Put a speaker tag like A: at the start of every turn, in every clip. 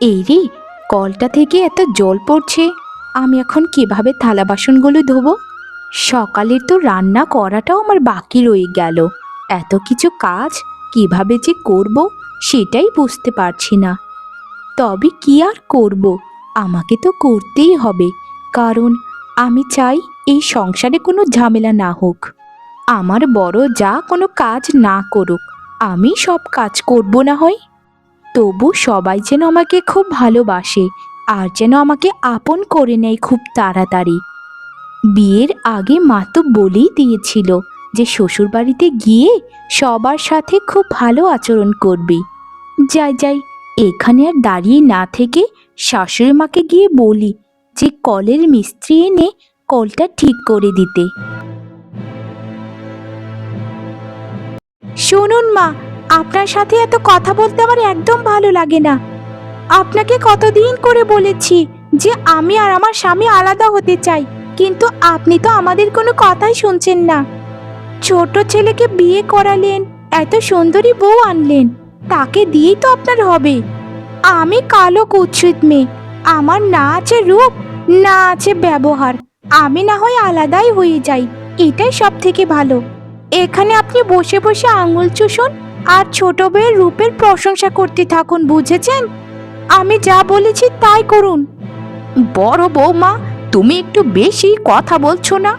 A: এই রে, কলটা থেকে এত জল পড়ছে। আমি এখন কীভাবে থালা বাসনগুলো ধোবো? সকালের তো রান্না করাটাও আমার বাকি রয়ে গেল। এত কিছু কাজ কীভাবে যে করব সেটাই বুঝতে পারছি না। তবে কি আর করব? আমাকে তো করতেই হবে। কারণ আমি চাই এই সংসারে কোনো ঝামেলা না হোক। আমার বড় যা কোনো কাজ না করুক, আমি সব কাজ করব না হয়? তবু সবাই যেন আমাকে খুব ভালোবাসে আর যেন আমাকে আপন করে নেয় খুব তাড়াতাড়ি। বিয়ের আগে মা তো বলেই দিয়েছিল যে শ্বশুরবাড়িতে গিয়ে সবার সাথে খুব ভালো আচরণ করবি। যাই যাই, এখানে আর দাঁড়িয়ে না থেকে শাশুড়ি মাকে গিয়ে বলি যে কলের মিস্ত্রি এনে কলটা ঠিক করে দিতে। শুনুন মা আপনার সাথে এত কথা বলতে আমার একদম ভালো লাগে না। আপনাকে কতদিন করে বলেছি যে আমি আর আমার স্বামী আলাদা হতে চাই, কিন্তু আপনি তো আমাদের কোনো কথাই শুনছেন না। ছোট ছেলেকে বিয়ে করালেন, এত সুন্দরী বউ আনলেন, তাকে দিয়েই তো আপনার হবে। আমি কালো কুৎসিত মেয়ে, আমার না আছে রূপ, না আছে ব্যবহার, আমি না হয় আলাদাই হয়ে যাই, এটাই সব থেকে ভালো। এখানে আপনি বসে বসে আঙুল চুষুন আর ছোট বউয়ের রূপের প্রশংসা করতে থাকুন, বুঝেছেন? আমি যা বলেছি তাই করুন। বড় বৌমা, তুমি একটু বেশি কথা বলছো না?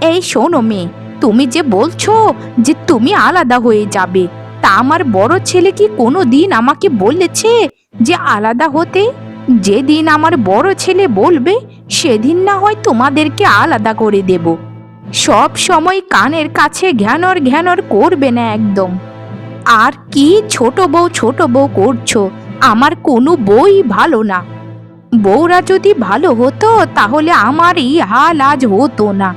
A: এই শোনো মেয়ে, তুমি যে বলছো যে তুমি আলাদা হয়ে যাবে, তা আমার বড় ছেলে কি কোনো দিন আমাকে বলেছে যে আলাদা হতে? যেদিন আমার বড় ছেলে বলবে, সেদিন না হয় তোমাদেরকে আলাদা করে দেব। সব সময় কানের কাছে ঘ্যানর ঘ্যানর করবে না একদম। আর কি ছোট বউ ছোট বউ করছ? আমার কোনো বই ভালো না। বউরা যদি ভালো হতো, তাহলে আমার এই হাল আজ হতো না।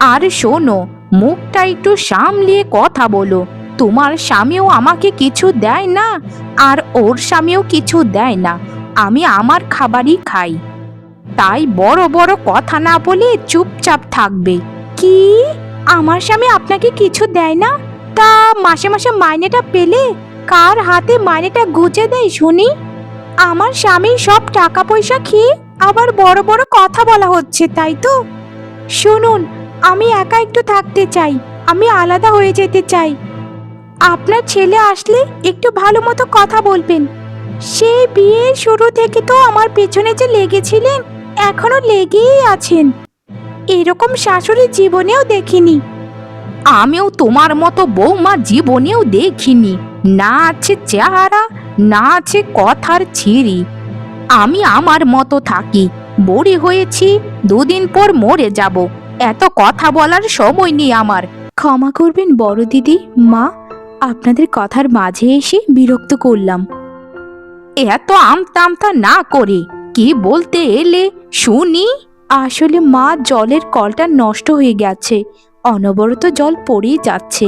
A: আর শোনো, মুখটা একটু সামলিয়ে কথা বলো। তোমার স্বামীও আমাকে কিছু দেয় না, আর ওর স্বামীও কিছু দেয় না। আমি আমার খাবারই খাই। তাই বড় বড় কথা না বলে চুপচাপ থাকবে। কি? আমার স্বামী আপনাকে কিছু দেয় না? তা মাসে মাসে মাইনেটা পেলে কার হাতে মাইনেটা গুজে দেয় শুনি? আমার স্বামী সব টাকা পয়সা খেয়ে আবার বড় বড় কথা বলা হচ্ছে, তাই তো? শুনুন, আমি একা একটু থাকতে চাই, আমি আলাদা হয়ে যেতে চাই। আপনার ছেলে আসলে একটু ভালো মতো কথা বলবেন। সেই বিয়ের শুরু থেকে তো আমার পেছনে যে লেগেছিলেন, এখনও লেগেই আছেন। এরকম শাশুড়ি জীবনেও দেখিনি। আমিও তোমার মতো বৌমা জীবনেও দেখিনি। না আছে চেহারা না আছে কথার ছিরি আমি আমার মতো থাকি বুড়ি হয়েছি দুদিন পর মরে যাব। এত কথা বলার সময় নেই আমার। ক্ষমা করবেন বড় দিদি মা। আপনাদের কথার মাঝে এসে বিরক্ত করলাম। এত আমতা আমতা না করে কি বলতে এলে শুনি। আসলে মা জলের কলটা নষ্ট হয়ে গেছে। অনবরত জল পড়েই যাচ্ছে।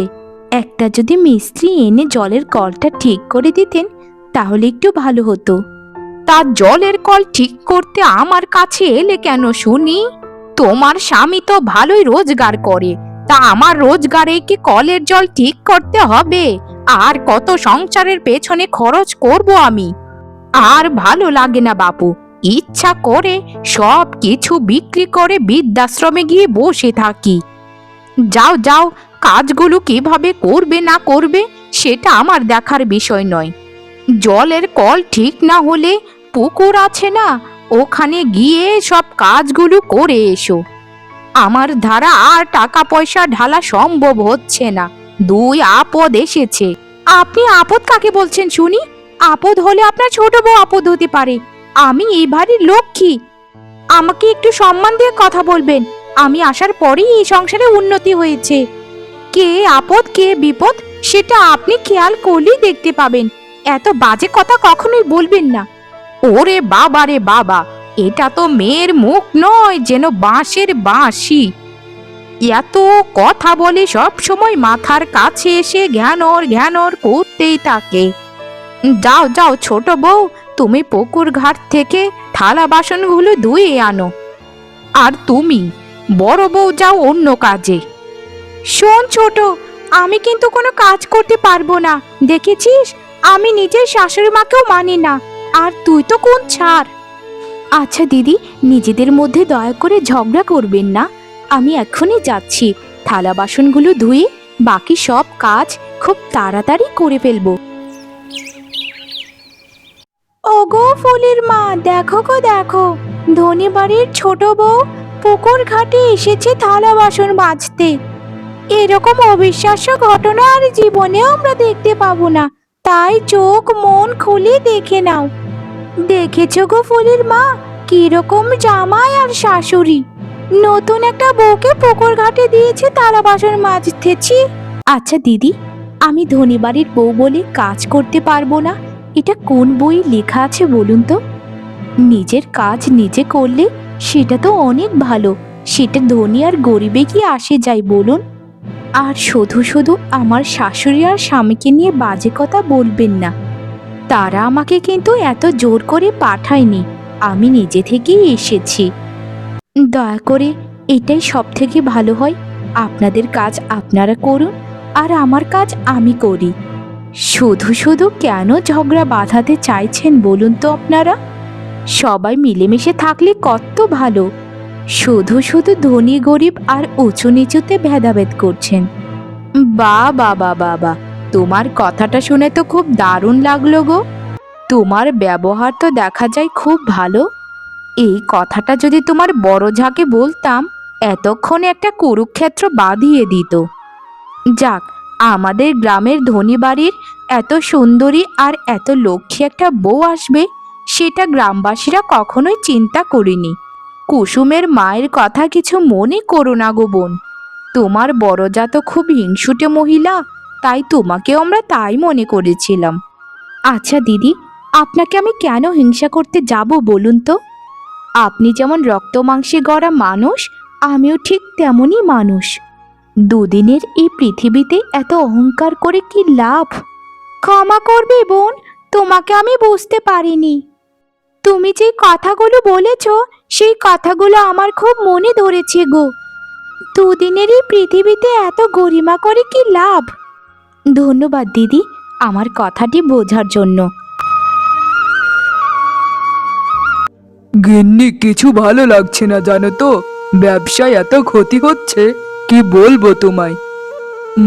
A: একটা যদি মিস্ত্রি এনে জলের কলটা ঠিক করে দিতেন, তাহলে একটু ভালো হতো। তা জলের কল ঠিক করতে আমার কাছে এলে কেন শুনি? তোমার স্বামী তো ভালোই রোজগার করে, তা আমার রোজগারে কি কলের জল ঠিক করতে হবে? আর কত সংসারের পেছনে খরচ করব আমি? আর ভালো লাগে না বাপু, ইচ্ছা করে সব কিছু বিক্রি করে বৃদ্ধাশ্রমে গিয়ে বসে থাকি। যাও যাও, কাজগুলো কীভাবে করবে না করবে সেটা আমার দেখার বিষয় নয়। জলের কল ঠিক না হলে পুকুর আছে না, ওখানে গিয়ে সব কাজগুলো করে এসো। আমার ধারা আর টাকা পয়সা ঢালা সম্ভব হচ্ছে না। দুই আপদ এসেছে। আপনি আপদ কাকে বলছেন শুনি? আপদ হলে আপনার ছোট বউ আপদ হতে পারে। আমি এই বাড়ির লক্ষ্মী। আমাকে একটু সম্মান দিয়ে কথা বলবেন। আমি আসার পরেই এই সংসারে উন্নতি হয়েছে। কে আপদ, কে বিপদ, সেটা আপনি খেয়াল করলেই দেখতে পাবেন। এত বাজে কথা কখনোই বলবেন না। ওরে বাবা রে বাবা, এটা তো মেয়ের মুখ নয়, যেন বাঁশের বাঁশি। এত কথা বলে সব সময় মাথার কাছে এসে জ্ঞানর জ্ঞানর করতেই থাকে। যাও যাও ছোট বউ, তুমি পুকুর ঘাট থেকে থালা বাসনগুলো ধুয়ে আনো। আর তুমি? বড় বউ যাও অন্য কাজে। শোন ছোট, আমি কিন্তু কোনো কাজ করতে পারব না। দেখেছিস? আমি নিজের শাশুড়ি মাকেও মানি না। আর তুই তো কোন ছাড় আচ্ছা দিদি, নিজেদের মধ্যে দয়া করে ঝগড়া করবেন না। আমি এখনই যাচ্ছি। থালা বাসনগুলো ধুয়ে বাকি সব কাজ খুব তাড়াতাড়ি করে ফেলব। ওগো ফুলের মা, দেখো গো, দেখো। ধনী বাড়ির ছোট বউ পুকুর ঘাটে এসেছে থালা বাসন মাজতে। এরকম অবিশ্বাস্য ঘটনা আর জীবনেও আমরা দেখতে পাবো না। তাই চোখ, মন খুলে দেখে নাও। দেখেছ গো ফুলের মা, কীরকম জামাই আর শাশুড়ি। নতুন একটা বউকে পুকুর ঘাটে দিয়েছে তারা বাসন মাজতেছি আচ্ছা দিদি, আমি ধনী বাড়ির বউ বলে কাজ করতে পারব না। এটা কোন বই লেখা আছে বলুন তো? নিজের কাজ নিজে করলে সেটা তো অনেক ভালো। সেটা ধনী আর গরিবে কি আসে যায় বলুন? আর শুধু শুধু আমার শাশুড়ি আর স্বামীকে নিয়ে বাজে কথা বলবেন না। তারা আমাকে কিন্তু এত জোর করে পাঠায়নি। আমি নিজে থেকেই এসেছি। দয়া করে এটাই সব থেকে ভালো হয়। আপনাদের কাজ আপনারা করুন আর আমার কাজ আমি করি। শুধু শুধু কেন ঝগড়া বাঁধাতে চাইছেন বলুন তো আপনারা? সবাই মিলেমিশে থাকলে কত ভালো। শুধু শুধু ধনী, গরিব আর উঁচু নিচুতে ভেদাভেদ করছেন। বা বাবা বাবা তোমার কথাটা শুনে তো খুব দারুণ লাগল গো। তোমার ব্যবহার তো দেখা যায় খুব ভালো। এই কথাটা যদি তোমার বড় ঝাঁকে বলতাম, এতক্ষণে একটা কুরুক্ষেত্র বাঁধিয়ে দিত। যাক, আমাদের গ্রামের ধনী বাড়ির এত সুন্দরী আর এত লক্ষ্মী একটা বউ আসবে। সেটা গ্রামবাসীরা কখনোই চিন্তা করিনি। কুসুমের মায়ের কথা কিছু মনে করো না গো বোন। তোমার বড়জা তো খুব হিংসুটে মহিলা, তাই তোমাকেও আমরা তাই মনে করেছিলাম। আচ্ছা দিদি, আপনাকে আমি কেন হিংসা করতে যাব বলুন তো? আপনি যেমন রক্ত মাংসে গড়া মানুষ, আমিও ঠিক তেমনই মানুষ। দুদিনের এই পৃথিবীতে এত অহংকার করে কি লাভ? ক্ষমা করবে বোন, তোমাকে আমি বুঝতে পারিনি। তুমি যে কথাগুলো বলেছ, সেই কথাগুলো আমার খুব মনে ধরেছে গো। দুদিনের এই পৃথিবীতে এত গরিমা করে কি লাভ? ধন্যবাদ দিদি আমার কথাটি বোঝার জন্য।
B: গিন্নি, কিছু ভালো লাগছে না, জানো তো? ব্যবসায় এত ক্ষতি হচ্ছে, কি বলব তোমায়?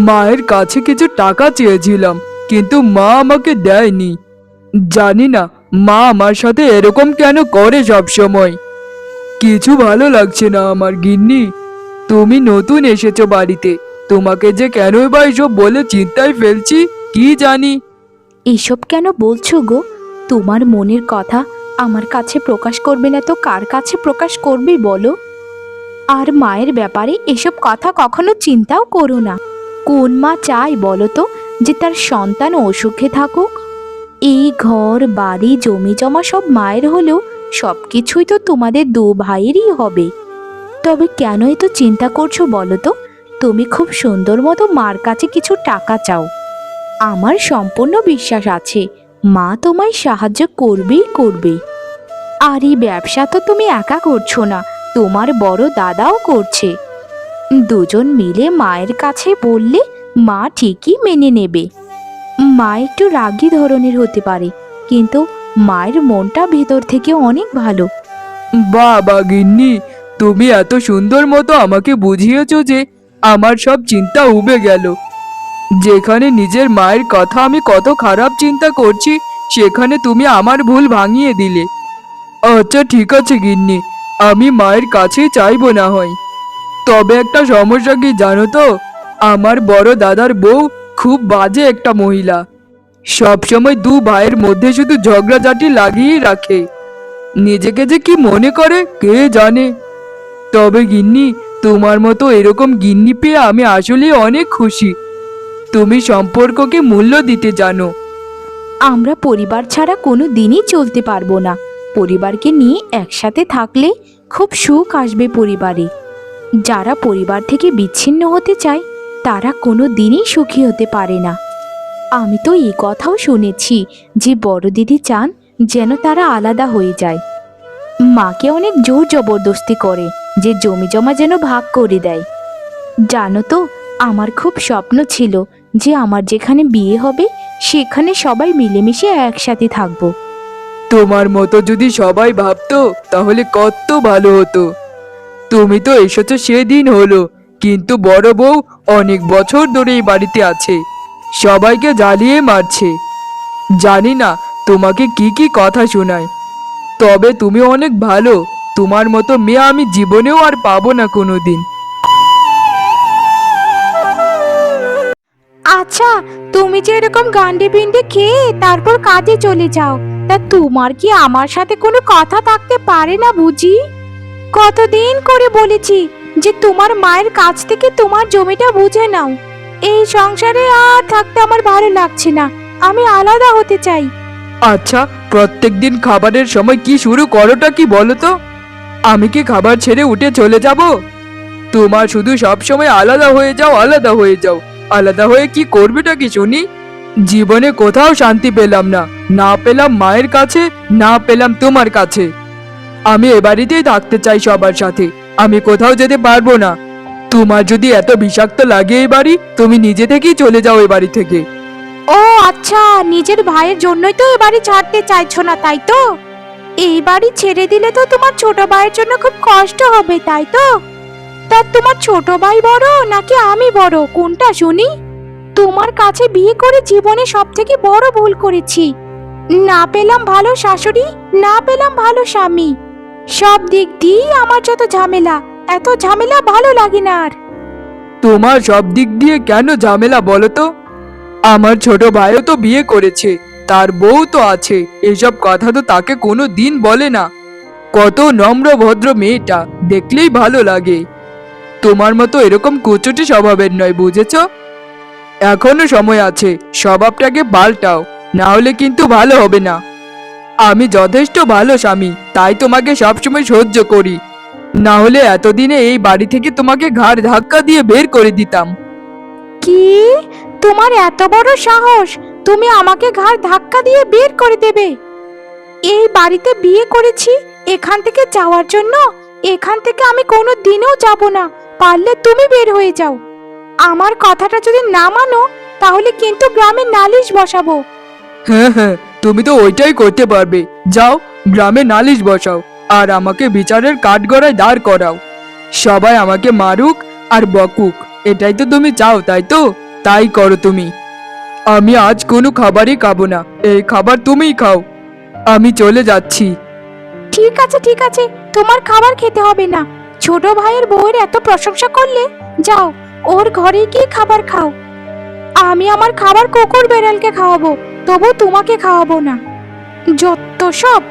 B: মায়ের কাছে কিছু টাকা চেয়েছিলাম, কিন্তু মা আমাকে দেয়নি। জানি না মা আমার সাথে এরকম কেন করে সব সময় কিছু ভালো লাগছে না আমার গিন্নি। তুমি নতুন এসেছ বাড়িতে। তোমাকে যে কেনই বা এসব বলে চিন্তায় ফেলছি, কি জানি?
A: এসব কেন বলছো গো? তোমার মনের কথা আমার কাছে প্রকাশ করবে না তো কার কাছে প্রকাশ করবে বলো? আর মায়ের ব্যাপারে এসব কথা কখনো চিন্তাও করো না। কোন মা চায় বলো তো যে তার সন্তান অসুখে থাকুক? এই ঘর, বাড়ি, জমি জমা সব মায়ের হলেও সব কিছুই তো তোমাদের দু ভাইয়েরই হবে। তবে কেন এত চিন্তা করছ বলো তো? তুমি খুব সুন্দর মতো মার কাছে কিছু টাকা চাও। আমার সম্পূর্ণ বিশ্বাস আছে, মা তোমায় সাহায্য করবেই করবে। আর এই ব্যবসা তো তুমি একা করছ না, তোমার বড় দাদাও করছে। দুজন মিলে মায়ের কাছে বললে মা ঠিকই মেনে নেবে। মা একটু রাগী ধরনের হতে পারে, কিন্তু মায়ের মনটা ভেতর থেকে অনেক ভালো।
B: বাবা গিন্নি, তুমি এত সুন্দর মতো আমাকে বুঝিয়েছ যে আমার সব চিন্তা উবে গেল। যেখানে নিজের মায়ের কথা আমি কত খারাপ চিন্তা করছি, সেখানে তুমি আমার ভুল ভাঙিয়ে দিলে। আচ্ছা ঠিক আছে গিন্নি, আমি মায়ের কাছে চাইব না হয়। তবে একটা সমস্যা কি জানো তো? আমার বড় দাদার বউ খুব বাজে একটা মহিলা। সবসময় দু ভাইয়ের মধ্যে শুধু ঝগড়াঝাটি লাগিয়েই রাখে। নিজেকে যে কি মনে করে, কে জানে? তবে গিন্নি, তোমার মতো এরকম গিন্নি পেয়ে আমি আসলে অনেক খুশি। তুমি সম্পর্ককে মূল্য দিতে জানো।
A: আমরা পরিবার ছাড়া কোনো দিনই চলতে পারব না। পরিবারকে নিয়ে একসাথে থাকলে খুব সুখ আসবে পরিবারে। যারা পরিবার থেকে বিচ্ছিন্ন হতে চায় তারা কোনো দিনই সুখী হতে পারে না। আমি তো এই কথাও শুনেছি যে বড় দিদি চান যেন তারা আলাদা হয়ে যায়। মাকে অনেক জোর জবরদস্তি করে যে জমি জমা যেন ভাগ করে দেয়। জানো তো, আমার খুব স্বপ্ন ছিল যে আমার যেখানে বিয়ে হবে, সেখানে সবাই মিলেমিশে একসাথে থাকব।
B: তোমার মতো যদি সবাই ভাবতো, তাহলে কত ভালো হতো। তুমি তো এসেছ সেদিন হলো। কিন্তু বড় বউ অনেক বছর ধরে এই বাড়িতে আছে। সবাইকে জ্বালিয়ে মারছে। জানি না তোমাকে কি কি কথা শোনায়। তবে তুমি অনেক ভালো। তোমার মতো মেয়ে আমি জীবনেও আর পাবো না কোনোদিন।
A: আচ্ছা তুমি যে এরকম গান্ডে পিন্ডে খেয়ে তারপর কাজে চলে যাও। তা তোমার কি আমার সাথে কোনো কথা থাকতে পারে না বুঝি? কতদিন করে বলেছি যে তোমার মায়ের কাছ থেকে তোমার জমিটা বুঝে নাও। এই সংসারে আর থাকতে আমার ভালো লাগছে না। আমি আলাদা হতে চাই।
B: আচ্ছা প্রত্যেকদিন খাবারের সময় কি শুরু করোটা কি বলো তো? আমি কি খাবার ছেড়ে উঠে চলে যাব? তোমার শুধু সব সময় আলাদা হয়ে যাও, আলাদা হয়ে যাও। আলাদা হয়ে কি করবেটা কি শুনি? জীবনে কোথাও শান্তি পেলাম না। না পেলাম মায়ের কাছে, না পেলাম তোমার কাছে। আমি এ বাড়িতেই থাকতে চাই সবার সাথে। আমি কোথাও যেতে পারব না। তোমার যদি এত বিষাক্ত লাগে এই বাড়ি, তুমি নিজে থেকেই চলে যাও এই বাড়ি থেকে।
A: ও আচ্ছা নিজের ভাইয়ের জন্যই তো এ বাড়ি ছাড়তে চাইছো না, তাই তো? এই বাড়ি ছেড়ে দিলে তো তোমার ছোট ভাইয়ের জন্য খুব কষ্ট হবে, তাই তো? তা তোমার ছোট ভাই বড় নাকি আমি বড়? কোনটা শুনি? তোমার কাছে বিয়ে করে জীবনে সব থেকে বড় ভুল করেছি। না পেলাম ভালো শাশুড়ি, না পেলাম ভালো স্বামী। সব দিক দিয়েই আমার যত ঝামেলা, এত ঝামেলা ভালো লাগে না আর।
B: তোমার সব দিক দিয়ে কেন ঝামেলা বলো তো? আমার ছোট ভাইও তো বিয়ে করেছে, তার বউ তো আছে, এসব কথা তো তাকে কোনো দিন বলে না। কত নম্র ভদ্র মেয়েটা, দেখলেই ভালো লাগে। তোমার মতো এরকম কুচুটি স্বভাবের নয়, বুঝেছ? এখনও সময় আছে, স্বভাবটাকে পাল্টাও, না হলে কিন্তু ভালো হবে না। আমি যথেষ্ট ভালো স্বামী তাই তোমাকে সবসময় সহ্য করি। না হলে এতদিনে এই বাড়ি থেকে তোমাকে ঘাড় ধাক্কা দিয়ে বের করে দিতাম।
A: কি? তোমার এত বড় সাহস? তুমি আমাকে ঘাড় ধাক্কা দিয়ে বের করে দেবে? এই বাড়িতে বিয়ে করেছি এখান থেকে যাওয়ার জন্য? এখান থেকে আমি কোনো দিনও যাব না পারলে তুমি বের হয়ে যাও। আমার কথাটা যদি না মানো তাহলে কিন্তু গ্রামে নালিশ বসাবো।
B: হ্যাঁ হ্যাঁ তুমি তো ওইটাই করতে পারবে। যাও, গ্রামে নালিশ বসাও, আর আমাকে বিচারের কাঠগড়ায় দাঁড় করাও। সবাই আমাকে মারুক আর বকুক, এটাই তো তুমি চাও, তাই তো? তাই করো তুমি। আমি আজ কোনো খাবারই খাব না, এই খাবার তুমিই খাও। আমি চলে যাচ্ছি।
A: ঠিক আছে ঠিক আছে, তোমার খাবার খেতে হবে না। ছোট ভাইয়ের বউয়ের এত প্রশংসা করলে? যাও, ওর ঘরে গিয়ে খাবার খাও। আমি আমার খাবার কুকুর বেড়ালকে খাওয়াবো। তবু তোমাকে খাওয়াবো না। যত সব।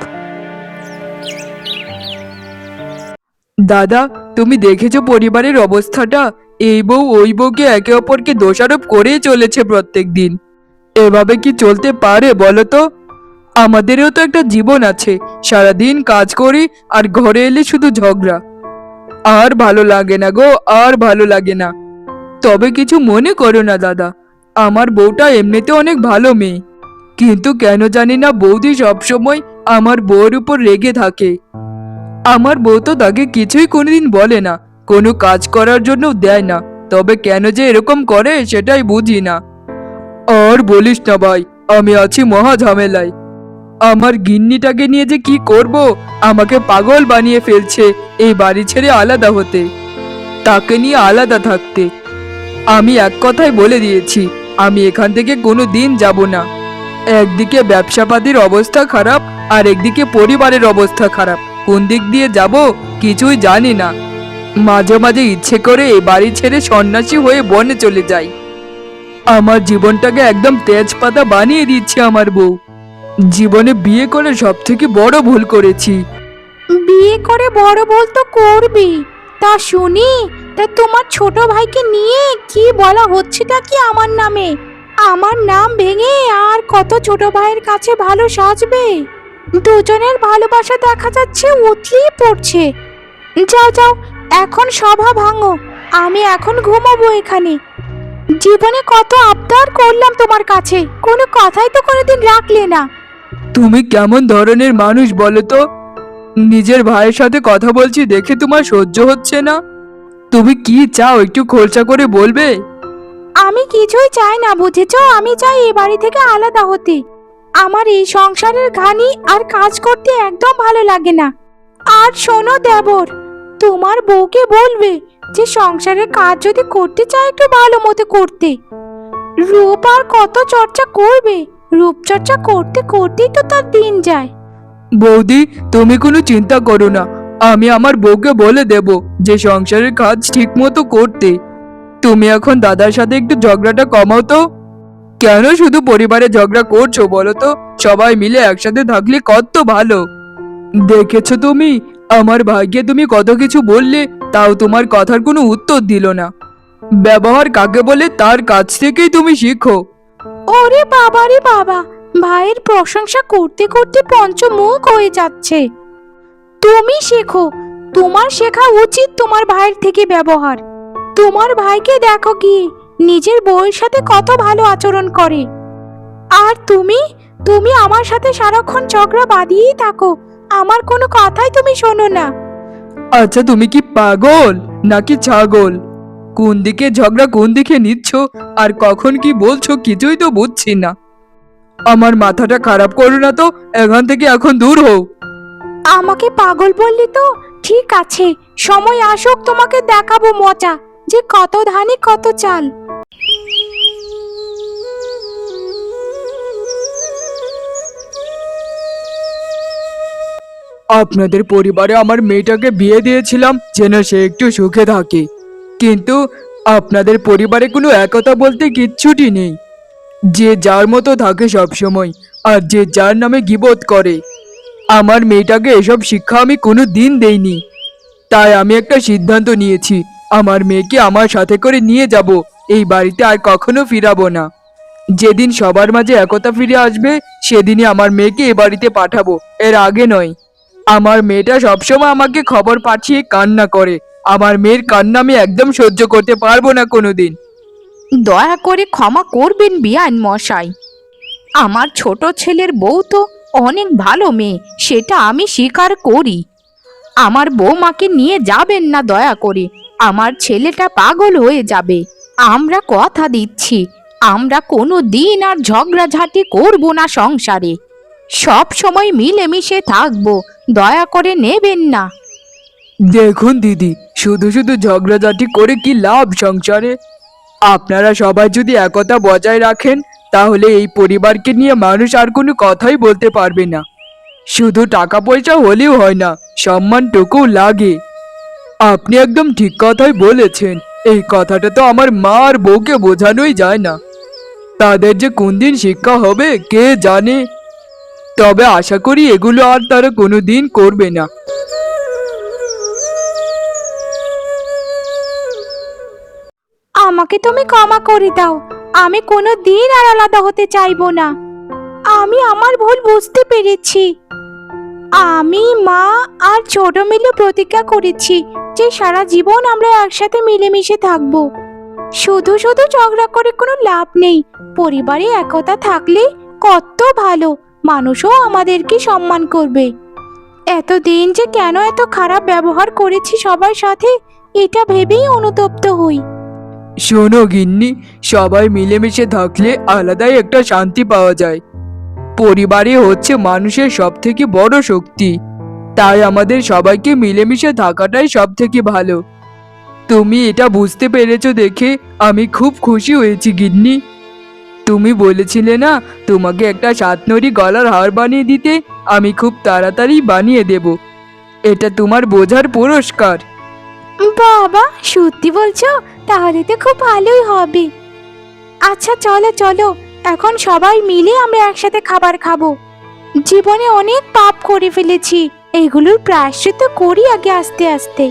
B: দাদা, তুমি দেখেছ পরিবারের অবস্থাটা? এই বউ, ওই বউকে একে অপরকে দোষারোপ করেই চলেছে প্রত্যেক দিন এভাবে কি চলতে পারে বলো তো? আমাদেরও তো একটা জীবন আছে। সারাদিন কাজ করি আর ঘরে এলে শুধু ঝগড়া। আর ভালো লাগে না গো, আর ভালো লাগে না। তবে কিছু মনে করো না, দাদা। আমার বউটা এমনিতে অনেক ভালো মেয়ে। কিন্তু কেন জানি না বৌদি সবসময় আমার বউর উপর রেগে থাকে। আমার বউ তো তাকে কিছুই কোনোদিন বলে না, কোনো কাজ করার জন্য দেয় না, তবে কেন যে এরকম করে সেটাই বুঝি না। আর বলিস না ভাই, আমি আছি মহা ঝামেলায়। আমার গিন্নিটাকে নিয়ে যে কি করব, আমাকে পাগল বানিয়ে ফেলছে এই বাড়ি ছেড়ে আলাদা হতে। তাকে নিয়ে আলাদা থাকতে। আমি এক কথাই বলে দিয়েছি, আমি এখান থেকে কোনো দিন যাব না। একদিকে ব্যবসাপাতির অবস্থা খারাপ, আর একদিকে পরিবারের অবস্থা খারাপ। কোন দিক দিয়ে যাব কিছুই জানি না। মাঝে মাঝে ইচ্ছে করে এই বাড়ি ছেড়ে সন্ন্যাসী হয়ে বনে চলে যাই। আমার জীবনটাকে একদম তেজপাতা বানিয়ে দিচ্ছে আমার বউ। জীবনে বিয়ে করে সব থেকে বড় ভুল করেছি।
A: বিয়ে করে বড় ভুল তো করবি। তা শুনি, তা তোমার ছোট ভাইকে নিয়ে কি বলা হচ্ছেটা কি আমার নামে? আমার নাম ভেঙে আর কত ছোট ভাইয়ের কাছে ভালো সাজবে? দুজনের ভালোবাসা দেখা যাচ্ছে উতলিয়ে পড়ছে। যাও যাও, এখন সভা ভাঙো, আমি এখন ঘুমাবো এখানে। জীবনে কত আবদার করলাম তোমার কাছে, কোনো কথাই তো কোনোদিন রাখলে না।
B: তুমি কেমন ধরনের মানুষ বলো তো? নিজের ভাইয়ের সাথে কথা বলছি দেখে তোমার সহ্য হচ্ছে না। তুমি কি চাও একটু খোলসা করে বলবে?
A: আমি কিছুই চাই না, বুঝেছ? আমি চাই এ বাড়ি থেকে আলাদা হতে। আমার এই সংসারের ঘানি আর কাজ করতে একদম ভালো লাগে না। আর শোনো দেবর, তোমার বউকে বলবে যে সংসারের কাজ যদি করতে চায় একটু ভালো মতো করতে। রূপ আর কত চর্চা করবে? রূপচর্চা করতে করতেই তো তার দিন যায়।
B: বৌদি, তুমি কোনো চিন্তা করো না। আমি আমার বউকে বলে দেব যে সংসারের কাজ ঠিক মতো করতে। তুমি এখন দাদার সাথে একটু ঝগড়াটা কমাও তো। কেন শুধু পরিবারে ঝগড়া করছ বলো তো? সবাই মিলে একসাথে থাকলে কত ভালো। দেখেছ তুমি? আমার ভাইকে তুমি কত কিছু বললে, তাও তোমার কথার কোনো উত্তর দিল না। ব্যবহার কাকে বলে তার কাছ থেকেই তুমি শিখো।
A: ওরে বাবা রে বাবা, ভাইয়ের প্রশংসা করতে করতে পঞ্চমুখ হয়ে যাচ্ছে। তুমি শেখো, তোমার শেখা উচিত তোমার ভাইয়ের থেকে ব্যবহার। তোমার ভাইকে দেখো কি নিজের বউয়ের সাথে কত ভালো আচরণ করে। আর তুমি তুমি আমার সাথে সারাক্ষণ ঝগড়া বাঁধিয়েই থাকো আমার কোনো কথাই তুমি শোনো না।
B: আচ্ছা তুমি কি পাগল নাকি ছাগল? কোন দিকে ঝগড়া কোন দিকে নিচ্ছ আর কখন কি বলছো কিছুই তো বুঝছি না। আমার মাথাটা খারাপ করো না তো এখান থেকে এখন দূর হও।
A: আমাকে পাগল বললি তো ঠিক আছে সময় আসুক তোমাকে দেখাবো মজা। যে কত ধানে কত চাল।
B: আপনাদের পরিবারে আমার মেয়েটাকে বিয়ে দিয়েছিলাম, যেন সে একটু সুখে থাকে। কিন্তু আপনাদের পরিবারে কোনো একতা বলতে কিচ্ছুটি নেই। যে যার মতো থাকে সব সময় আর যে যার নামে গিবোধ করে। আমার মেয়েটাকে এসব শিক্ষা আমি কোনো দিন দেইনি। তাই আমি একটা সিদ্ধান্ত নিয়েছি আমার মেয়েকে আমার সাথে করে নিয়ে যাব। এই বাড়িতে আর কখনো ফিরাবো না। যেদিন সবার মাঝে একতা ফিরে আসবে, সেদিনই আমার মেয়েকে এ বাড়িতে পাঠাবো। এর আগে নয়। আমার মেয়েটা সবসময় আমাকে খবর পাঠিয়ে কান্না করে। আমার মেয়ের কান্না আমি একদম সহ্য করতে পারব না কোনোদিন।
A: দয়া করে ক্ষমা করবেন বিয়ান মশাই। আমার ছোট ছেলের বউ তো অনেক ভালো মেয়ে, সেটা আমি স্বীকার করি। আমার বৌমাকে নিয়ে যাবেন না দয়া করে। আমার ছেলেটা পাগল হয়ে যাবে। আমরা কথা দিচ্ছি। আমরা কোনো দিন আর ঝগড়াঝাটি করব না সংসারে। সব সময় মিলেমিশে থাকব। দয়া করে নেবেন না।
B: দেখুন দিদি, শুধু শুধু ঝগড়াঝাটি করে কি লাভ সংসারে? আপনারা সবাই যদি একতা বজায় রাখেন, তাহলে এই পরিবারকে নিয়ে মানুষ আর কোনো কথাই বলতে পারবে না। শুধু টাকা পয়সা হলেও হয় না সম্মানটুকু লাগে। আপনি একদম ঠিক কথাই বলেছেন। এই কথাটা তো আমার মা আর বউকে বোঝানোই যায় না। তাদের যে কোন দিন শিক্ষা হবে, কে জানে? তবে আশা করি এগুলো আর তারা কোনো দিন করবে না।
A: আমাকে তুমি ক্ষমা করে দাও। আমি কোনো দিন আর আলাদা হতে চাইব না। আমি আমার ভুল বুঝতে পেরেছি। আমি, মা আর ছোট মিলে প্রতিজ্ঞা করেছি যে সারা জীবন আমরা একসাথে মিলেমিশে থাকব। শুধু শুধু ঝগড়া করে কোনো লাভ নেই। পরিবারে একতা থাকলে কত ভালো। মানুষও আমাদেরকে সম্মান করবে। এতদিন যে কেন এত খারাপ ব্যবহার করেছি সবার সাথে, এটা ভেবেই অনুতপ্ত হই।
B: শোনো গিন্নি, সবাই মিলেমিশে থাকলে আলাদাই একটা শান্তি পাওয়া যায়। পরিবারে হচ্ছে মানুষের সব থেকে বড় শক্তি। তাই আমাদের সবাইকে মিলেমিশে থাকাটাই সব থেকে ভালো। তুমি এটা বুঝতে পেরেছ দেখে আমি খুব খুশি হয়েছি, গিন্নি। তুমি বলেছিলে না তোমাকে একটা সাতনরি গলার হার বানিয়ে দিতে, আমি খুব তাড়াতাড়ি বানিয়ে দেব। এটা তোমার বোঝার পুরস্কার।
A: বাবা, সত্যি বলছো? তাহলে তো খুব ভালোই হবে। আচ্ছা চলো চলো। এখন সবাই মিলে আমরা একসাথে খাবার খাব। জীবনে অনেক পাপ করে ফেলেছি। এগুলোর প্রায়শ্চিত করি আগে আস্তে আস্তে।